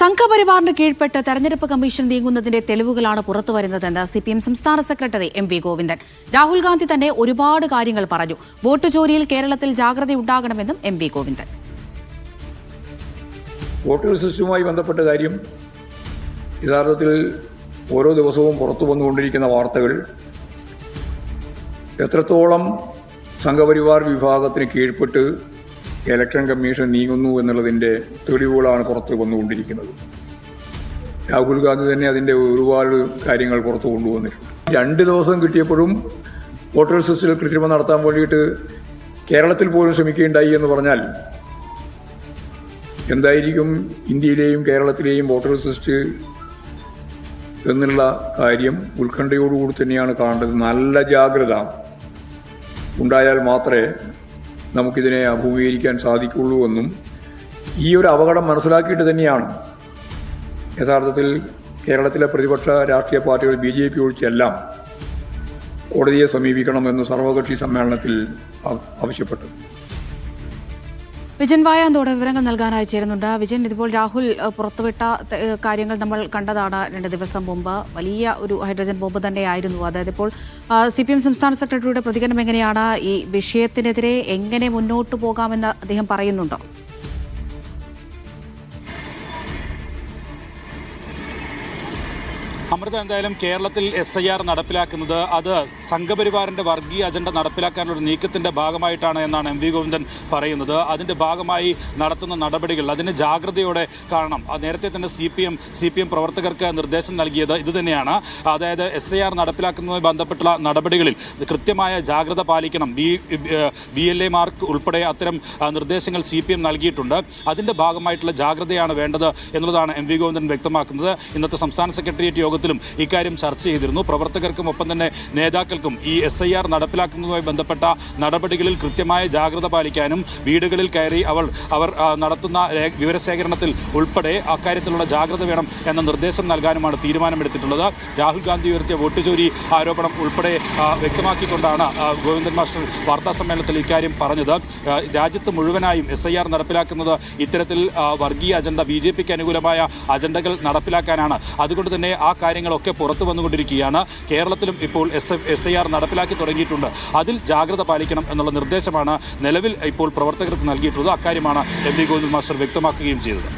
സംഘപരിവാറിന് കീഴ്പ്പെട്ട് തെരഞ്ഞെടുപ്പ് കമ്മീഷൻ നീങ്ങുന്നതിന്റെ തെളിവുകളാണ് പുറത്തുവരുന്നതെന്ന് സി പി എം സംസ്ഥാന secretary M V Govindan. Rahul Gandhi തന്നെ ഒരുപാട് കാര്യങ്ങൾ പറഞ്ഞു. വോട്ട് ജോലിയിൽ കേരളത്തിൽ ജാഗ്രതയുണ്ടാകണമെന്നും എം വി ഗോവിന്ദൻ. വോട്ടർ സിസ്റ്റവുമായി ബന്ധപ്പെട്ട കാര്യം യഥാർത്ഥത്തിൽ ഓരോ ദിവസവും പുറത്തു വന്നുകൊണ്ടിരിക്കുന്ന വാർത്തകൾ എത്രത്തോളം സംഘപരിവാർ വിഭാഗത്തിന് കീഴ്പ്പെട്ട് ഇലക്ഷൻ കമ്മീഷൻ നീങ്ങുന്നു എന്നുള്ളതിന്റെ തെളിവുകളാണ് പുറത്ത് വന്നുകൊണ്ടിരിക്കുന്നത്. രാഹുൽ ഗാന്ധി തന്നെ അതിന്റെ ഒരുപാട് കാര്യങ്ങൾ പുറത്തു കൊണ്ടുവന്നിട്ടുണ്ട്. രണ്ട് ദിവസം കിട്ടിയപ്പോഴും വോട്ടർ സിസ്റ്റിൽ കൃത്രിമം നടത്താൻ വേണ്ടിയിട്ട് കേരളത്തിൽ പോലും ശ്രമിക്കുകയുണ്ടായി എന്ന് പറഞ്ഞാൽ എന്തായിരിക്കും ഇന്ത്യയിലെയും കേരളത്തിലെയും വോട്ടർ ലിസ്റ്റ് എന്നുള്ള കാര്യം ഉത്കണ്ഠയോടുകൂടി തന്നെയാണ് കാണേണ്ടത്. നല്ല ജാഗ്രത ഉണ്ടായാൽ മാത്രമേ നമുക്കിതിനെ അഭിമുഖീകരിക്കാൻ സാധിക്കുള്ളൂ എന്നും ഈ ഒരു അപകടം മനസ്സിലാക്കിയിട്ട് തന്നെയാണ്. യഥാർത്ഥത്തിൽ കേരളത്തിലെ പ്രതിപക്ഷ രാഷ്ട്രീയ പാർട്ടികൾ ബി ജെ പി ഒഴിച്ചെല്ലാം കോടതിയെ സമീപിക്കണമെന്ന് സർവകക്ഷി സമ്മേളനത്തിൽ ആവ- വിജയൻ വായാന്തോടെ വിവരങ്ങൾ നൽകാനായി ചേരുന്നുണ്ട്. വിജൻ ഇതുപോൽ രാഹുൽ പുറത്തുവിട്ട കാര്യങ്ങൾ നമ്മൾ കണ്ടതാണ് രണ്ട് ദിവസം മുമ്പ്. വലിയ ഒരു ഹൈഡ്രജൻ ബോംബ് തന്നെയായിരുന്നു. അതായത് ഇപ്പോൾ സി പി എം സംസ്ഥാന സെക്രട്ടറിയുടെ പ്രതികരണം എങ്ങനെയാണ്? ഈ വിഷയത്തിനെതിരെ എങ്ങനെ മുന്നോട്ട് പോകാമെന്ന് അദ്ദേഹം പറയുന്നുണ്ടോ? അമൃത എന്തായാലും കേരളത്തിൽ എസ് ഐ ആർ നടപ്പിലാക്കുന്നത് അത് സംഘപരിവാറിന്റെ വർഗീയ അജണ്ട നടപ്പിലാക്കാനുള്ള ഒരു നീക്കത്തിന്റെ ഭാഗമായിട്ടാണ് എന്നാണ് എം വി ഗോവിന്ദൻ പറയുന്നത്. അതിന്റെ ഭാഗമായി നടത്തുന്ന നടപടികൾ അതിന് ജാഗ്രതയോടെ കാണണം. നേരത്തെ തന്നെ C P M C P M പ്രവർത്തകർക്ക് നിർദ്ദേശം നൽകിയത് ഇത് തന്നെയാണ്. അതായത് എസ് ഐ ആർ നടപ്പിലാക്കുന്നതുമായി ബന്ധപ്പെട്ടുള്ള നടപടികളിൽ കൃത്യമായ ജാഗ്രത പാലിക്കണം. B B L A mark ഉൾപ്പെടെ അത്തരം നിർദ്ദേശങ്ങൾ സി പി എം നൽകിയിട്ടുണ്ട്. അതിന്റെ ഭാഗമായിട്ടുള്ള ജാഗ്രതയാണ് വേണ്ടത് എന്നുള്ളതാണ് എം വി ഗോവിന്ദൻ വ്യക്തമാക്കുന്നത്. ഇന്നത്തെ സംസ്ഥാന സെക്രട്ടേറിയറ്റ് യോഗത്തിലും ഇക്കാര്യം ചർച്ച ചെയ്തിരുന്നു. പ്രവർത്തകർക്കും ഒപ്പം തന്നെ നേതാക്കൾക്കും ഈ എസ് ഐ ആർ നടപ്പിലാക്കുന്നതുമായി ബന്ധപ്പെട്ട നടപടികളിൽ കൃത്യമായ ജാഗ്രത പാലിക്കാനും വീടുകളിൽ കയറി അവൾ അവർ നടത്തുന്ന വിവരശേഖരണത്തിൽ ഉൾപ്പെടെ അക്കാര്യത്തിലുള്ള ജാഗ്രത വേണം എന്ന നിർദ്ദേശം നൽകാനുമാണ് തീരുമാനമെടുത്തിട്ടുള്ളത്. രാഹുൽ ഗാന്ധി ഉയർത്തിയ വോട്ട് ചോരി ആരോപണം ഉൾപ്പെടെ വ്യക്തമാക്കിക്കൊണ്ടാണ് ഗോവിന്ദൻ മാസ്റ്റർ വാർത്താ സമ്മേളനത്തിൽ ഇക്കാര്യം പറഞ്ഞത്. രാജ്യത്ത് മുഴുവനായും എസ് ഐ ആർ നടപ്പിലാക്കുന്നത് ഇത്തരത്തിൽ വർഗീയ അജണ്ട ബി ജെ പിക്ക് അനുകൂലമായ അജണ്ടകൾ നടപ്പിലാക്കാനാണ്. അതുകൊണ്ട് തന്നെ ആ കാര്യങ്ങളൊക്കെ പുറത്തു വന്നുകൊണ്ടിരിക്കുകയാണ്. കേരളത്തിലും ഇപ്പോൾ എസ് എസ് ഐ ആർ നടപ്പിലാക്കി തുടങ്ങിയിട്ടുണ്ട്. അതിൽ ജാഗ്രത പാലിക്കണം എന്നുള്ള നിർദ്ദേശമാണ് നിലവിൽ ഇപ്പോൾ പ്രവർത്തകർക്ക് നൽകിയിട്ടുള്ളത്. അക്കാര്യമാണ് എം വി ഗോവിന്ദൻ മാസ്റ്റർ വ്യക്തമാക്കുകയും ചെയ്തത്.